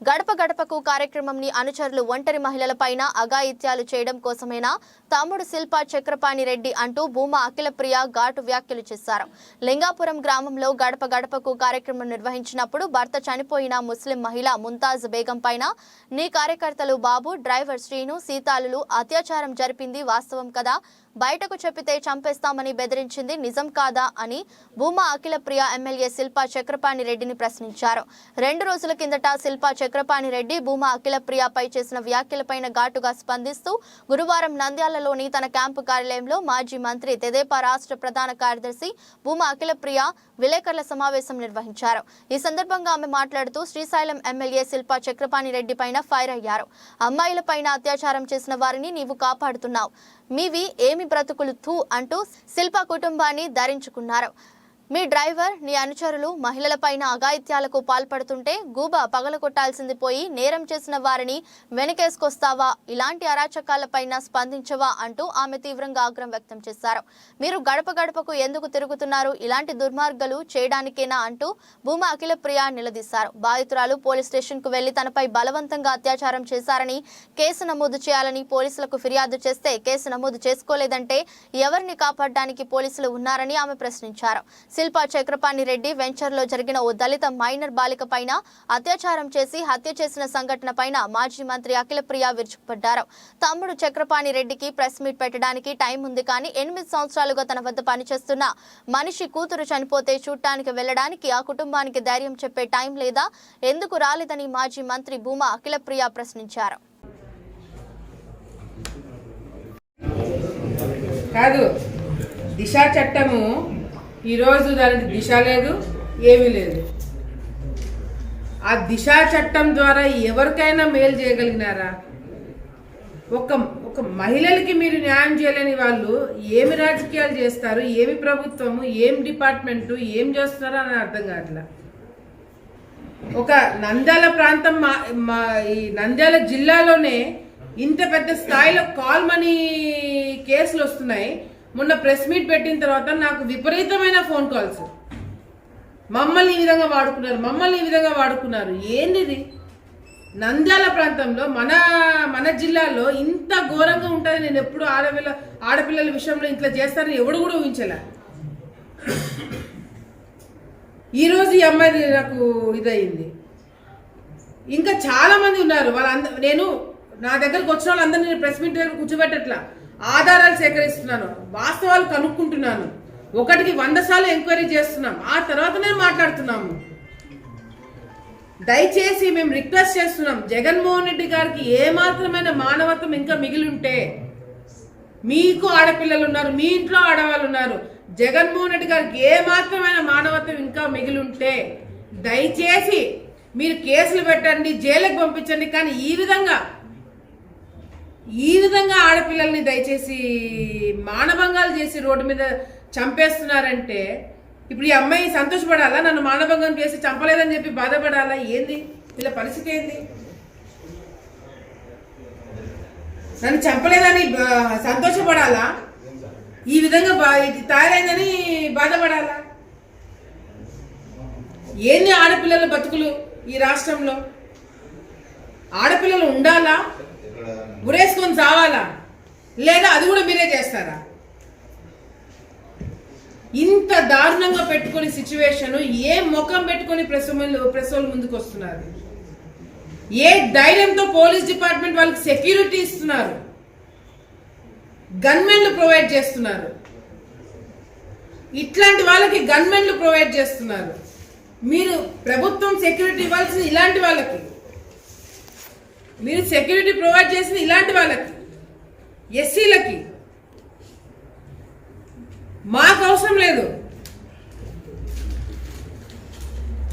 గడప గడపకు కార్యక్రమంని అనుచరులు ఒంటరి మహిళలపైన అఘాయిత్యాలు చేయడం కోసమేనా? తమ్ముడు శిల్ప చక్రపాణి రెడ్డి అంటూ భూమా అఖిలప్రియ ఘాటు వ్యాఖ్యలు చేశారు. లింగాపురం గ్రామంలో గడప గడపకు కార్యక్రమం నిర్వహించినప్పుడు భర్త చనిపోయిన ముస్లిం మహిళ ముంతాజ్ బేగం పైన నీ కార్యకర్తలు బాబు డ్రైవర్ శ్రీను సీతాలులు అత్యాచారం జరిపింది వాస్తవం కదా? బయటకు చెప్పితే చంపేస్తామని బెదిరించింది నిజం కాదా అని భూమా అఖిల ప్రియ ఎమ్మెల్యే శిల్పా చక్రపాణి రెడ్డిని ప్రశ్నించారు. రెండు రోజుల కిందట శిల్పా చక్రపాణి రెడ్డి భూమా అఖిల ప్రియపై చేసిన వ్యాఖ్యలపైన ఘాటుగా స్పందిస్తూ గురువారం నంద్యాలలోని తన క్యాంపు కార్యాలయంలో మాజీ మంత్రి తెదేపా రాష్ట్ర ప్రధాన కార్యదర్శి భూమా అఖిల ప్రియ విలేకరుల సమావేశం నిర్వహించారు. ఈ సందర్భంగా ఆమె మాట్లాడుతూ శ్రీశైలం ఎమ్మెల్యే శిల్పా చక్రపాణి రెడ్డి పైన ఫైర్ అయ్యారు. అమ్మాయిలపైన అత్యాచారం చేసిన వారిని నీవు కాపాడుతున్నావు. మీవి ఏమి బ్రతుకులు థూ అంటూ శిల్ప కుటుంబాన్ని ధరించుకున్నారు. మీ డ్రైవర్ నీ అనుచరులు మహిళలపైన అఘాయిత్యాలకు పాల్పడుతుంటే గూబ పగలగొట్టాల్సింది పోయి నేరం చేసిన వారిని వెనకేసుకొస్తావా? ఇలాంటి అరాచకాలపైన స్పందించవా? అంటూ ఆమె తీవ్రంగా ఆగ్రహం వ్యక్తం చేశారు. మీరు గడప గడపకు ఎందుకు తిరుగుతున్నారు? ఇలాంటి దుర్మార్గాలు చేయడానికేనా? అంటూ భూమా అఖిల ప్రియ నిలదీశారు. బాధితురాలు పోలీస్ స్టేషన్కు వెళ్ళి తనపై బలవంతంగా అత్యాచారం చేశారని కేసు నమోదు చేయాలని పోలీసులకు ఫిర్యాదు చేస్తే కేసు నమోదు చేసుకోలేదంటే ఎవరిని కాపాడడానికి పోలీసులు ఉన్నారని ఆమె ప్రశ్నించారు. శిల్పా చక్రపాణి రెడ్డి వెంచర్లో జరిగిన ఓ దళిత మైనర్ బాలిక పైన అత్యాచారం చేసి హత్య చేసిన సంఘటన పైన మాజీ మంత్రి అఖిలప్రియ విరుచుకుపడ్డారు. తమ్ముడు చక్రపాణి రెడ్డికి ప్రెస్ మీట్ పెట్టడానికి టైం ఉంది కానీ ఎనిమిది సంవత్సరాలుగా తన వద్ద పనిచేస్తున్న మనిషి కూతురు చనిపోతే చూడటానికి వెళ్ళడానికి ఆ కుటుంబానికి ధైర్యం చెప్పే టైం లేదా? ఎందుకు రాలేదని మాజీ మంత్రి భూమా అఖిలప్రియ ప్రశ్నించారు. కాదు దిశ చట్టము ఈరోజు దానికి దిశ లేదు ఏమీ లేదు. ఆ దిశ చట్టం ద్వారా ఎవరికైనా మేలు చేయగలిగినారా? ఒక ఒక మహిళలకి మీరు న్యాయం చేయలేని వాళ్ళు ఏమి రాజకీయాలు చేస్తారు ఏమి ప్రభుత్వము ఏం డిపార్ట్మెంటు ఏం చేస్తున్నారో అని అర్థం కావట్లా. ఒక నంద్యాల ప్రాంతం మా మా ఈ నంద్యాల జిల్లాలోనే ఇంత పెద్ద స్థాయిలో కాల్ మనీ కేసులు వస్తున్నాయి. మొన్న ప్రెస్ మీట్ పెట్టిన తర్వాత నాకు విపరీతమైన ఫోన్ కాల్స్. మమ్మల్ని ఈ విధంగా వాడుకున్నారు మమ్మల్ని ఈ విధంగా వాడుకున్నారు. ఏంటిది? నంద్యాల ప్రాంతంలో మన మన జిల్లాలో ఇంత ఘోరంగా ఉంటుంది. నేను ఎప్పుడు ఆడపిల్ల ఆడపిల్లల విషయంలో ఇట్లా చేస్తారని ఎవడు కూడా ఊహించలే. ఈరోజు ఈ అమ్మాయి నాకు ఇదయింది. ఇంకా చాలామంది ఉన్నారు. వాళ్ళంద నేను నా దగ్గరకు వచ్చిన వాళ్ళందరినీ నేను ప్రెస్ మీట్ దగ్గర కూర్చోబెట్టట్లా. ఆధారాలు సేకరిస్తున్నాను వాస్తవాలు కనుక్కుంటున్నాను. ఒకటికి వంద సార్లు ఎంక్వైరీ చేస్తున్నాం ఆ తర్వాతనే మాట్లాడుతున్నాము. దయచేసి మేము రిక్వెస్ట్ చేస్తున్నాం జగన్మోహన్ రెడ్డి గారికి ఏ మానవత్వం ఇంకా మిగిలి ఉంటే మీకు ఆడపిల్లలు ఉన్నారు మీ ఇంట్లో ఆడవాళ్ళు ఉన్నారు జగన్మోహన్ రెడ్డి గారికి ఏ మానవత్వం ఇంకా మిగిలి ఉంటే దయచేసి మీరు కేసులు పెట్టండి జైలుకు పంపించండి కానీ ఈ విధంగా ఈ విధంగా ఆడపిల్లల్ని దయచేసి మానభంగాలు చేసి రోడ్డు మీద చంపేస్తున్నారంటే ఇప్పుడు ఈ అమ్మాయి సంతోషపడాలా? నన్ను మానభంగం చేసి చంపలేదని చెప్పి బాధపడాలా? ఏంది? వీళ్ళ పరిస్థితి ఏంది? నన్ను చంపలేదని బా- సంతోషపడాలా? ఈ విధంగా బా ఇది తయారైందని బాధపడాలా? ఏంది ఆడపిల్లల బతుకులు ఈ రాష్ట్రంలో? ఆడపిల్లలు ఉండాలా? ఉరేసుకొని చావాలా? లేదా అది కూడా మీరే చేస్తారా? ఇంత దారుణంగా పెట్టుకుని సిచ్యువేషన్ ఏ ముఖం పెట్టుకొని ప్రెస్ ప్రెస్ ముందుకు వస్తున్నారు? ఏ ధైర్యంతో పోలీస్ డిపార్ట్మెంట్ వాళ్ళకి సెక్యూరిటీ ఇస్తున్నారు? గన్మెన్లు ప్రొవైడ్ చేస్తున్నారు. ఇట్లాంటి వాళ్ళకి గన్మెన్లు ప్రొవైడ్ చేస్తున్నారు. మీరు ప్రభుత్వం సెక్యూరిటీ ఇవ్వాల్సింది ఇలాంటి వాళ్ళకి. మీరు సెక్యూరిటీ ప్రొవైడ్ చేసిన ఇలాంటి వాళ్ళకి ఎస్సీలకి. మాకు అవసరం లేదు.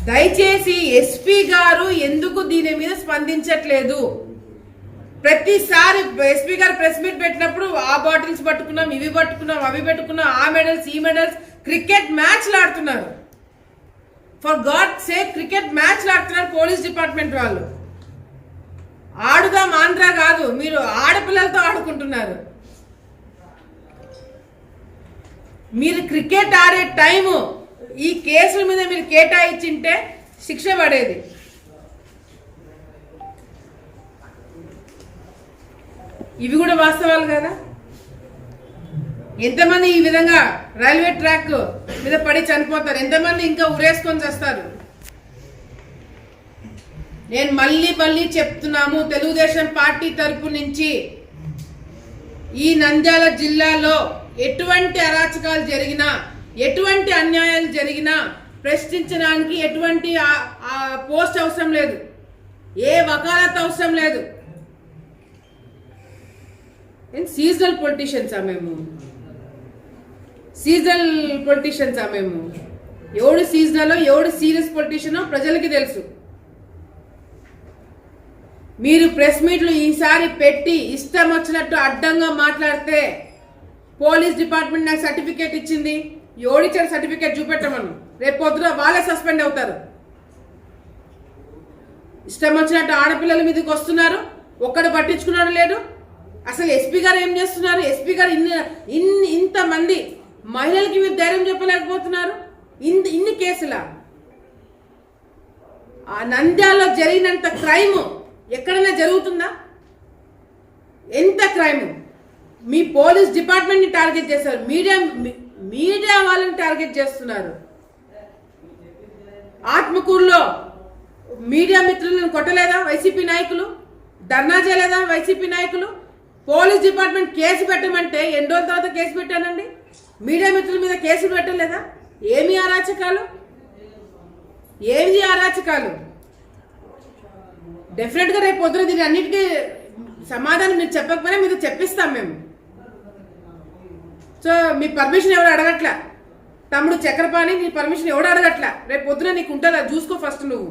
దయచేసి ఎస్పీ గారు ఎందుకు దీని మీద స్పందించట్లేదు? ప్రతిసారి ఎస్పీ గారు ప్రెస్ మీట్ పెట్టినప్పుడు ఆ బాటిల్స్ పట్టుకున్నాం ఇవి పట్టుకున్నాం అవి పెట్టుకున్నాం ఆ మెడల్స్ ఈ మెడల్స్ క్రికెట్ మ్యాచ్లు ఆడుతున్నారు. ఫర్ గాడ్ సేక్ క్రికెట్ మ్యాచ్లు ఆడుతున్నారు పోలీస్ డిపార్ట్మెంట్ వాళ్ళు. ఆడుగా మాంద్ర కాదు మీరు ఆడపిల్లలతో ఆడుకుంటున్నారు. మీరు క్రికెట్ ఆడే టైము ఈ కేసుల మీద మీరు కేటాయించింటే శిక్ష పడేది. ఇవి కూడా వాస్తవాలు కదా? ఎంతమంది ఈ విధంగా రైల్వే ట్రాక్ మీద పడి చనిపోతారు? ఎంతమంది ఇంకా ఉరేసుకొని చేస్తారు? నేను మళ్ళీ మళ్ళీ చెప్తున్నాము తెలుగుదేశం పార్టీ తరపు నుంచి ఈ నంద్యాల జిల్లాలో ఎటువంటి అరాచకాలు జరిగినా ఎటువంటి అన్యాయాలు జరిగినా ప్రశ్నించడానికి ఎటువంటి పోస్ట్ అవసరం లేదు. ఏ వకాలత్ అవసరం లేదు. సీజనల్ పొలిటీషియన్సా మేము? సీజనల్ పొలిటీషియన్సా మేము? ఎవడు సీజనలో ఎవడు సీరియస్ పొలిటీషియనో ప్రజలకి తెలుసు. మీరు ప్రెస్ మీట్లు ఈసారి పెట్టి ఇష్టం వచ్చినట్టు అడ్డంగా మాట్లాడితే పోలీస్ డిపార్ట్మెంట్ నాకు సర్టిఫికేట్ ఇచ్చింది. ఎవడిచ్చాడు సర్టిఫికేట్ చూపెట్టమను. రేపు పొద్దున వాళ్ళే సస్పెండ్ అవుతారు. ఇష్టం వచ్చినట్టు ఆడపిల్లల మీదకి వస్తున్నారు. ఒక్కడు పట్టించుకున్నాడు లేడు అసలు ఎస్పీ గారు ఏం చేస్తున్నారు? ఎస్పీ గారు ఇన్ని ఇన్ని ఇంతమంది మహిళలకి మీరు ధైర్యం చెప్పలేకపోతున్నారు. ఇన్ని ఇన్ని కేసులా? ఆ నంద్యాలలో జరిగినంత క్రైము ఎక్కడైనా జరుగుతుందా? ఎంత క్రైమ్? మీ పోలీస్ డిపార్ట్మెంట్ని టార్గెట్ చేస్తారు మీడియా మీడియా వాళ్ళని టార్గెట్ చేస్తున్నారు. ఆత్మకూరులో మీడియా మిత్రులను కొట్టలేదా వైసీపీ నాయకులు? ధర్నా చేయలేదా వైసీపీ నాయకులు? పోలీస్ డిపార్ట్మెంట్ కేసు పెట్టమంటే ఎన్ని రోజుల తర్వాత కేసు పెట్టానండి? మీడియా మిత్రుల మీద కేసులు పెట్టలేదా? ఏమి అరాచకాలు? ఏమి అరాచకాలు? డెఫినెట్గా రేపు పొద్దున దీని అన్నిటికీ సమాధానం మీరు చెప్పకపోయినా మీకు చెప్పిస్తాం మేము. సో మీ పర్మిషన్ ఎవరు అడగట్లా? తమ్ముడు చక్రపాణి నీ పర్మిషన్ ఎవడు అడగట్లా? రేపు పొద్దున నీకు ఉంటుందా? చూసుకో ఫస్ట్ నువ్వు.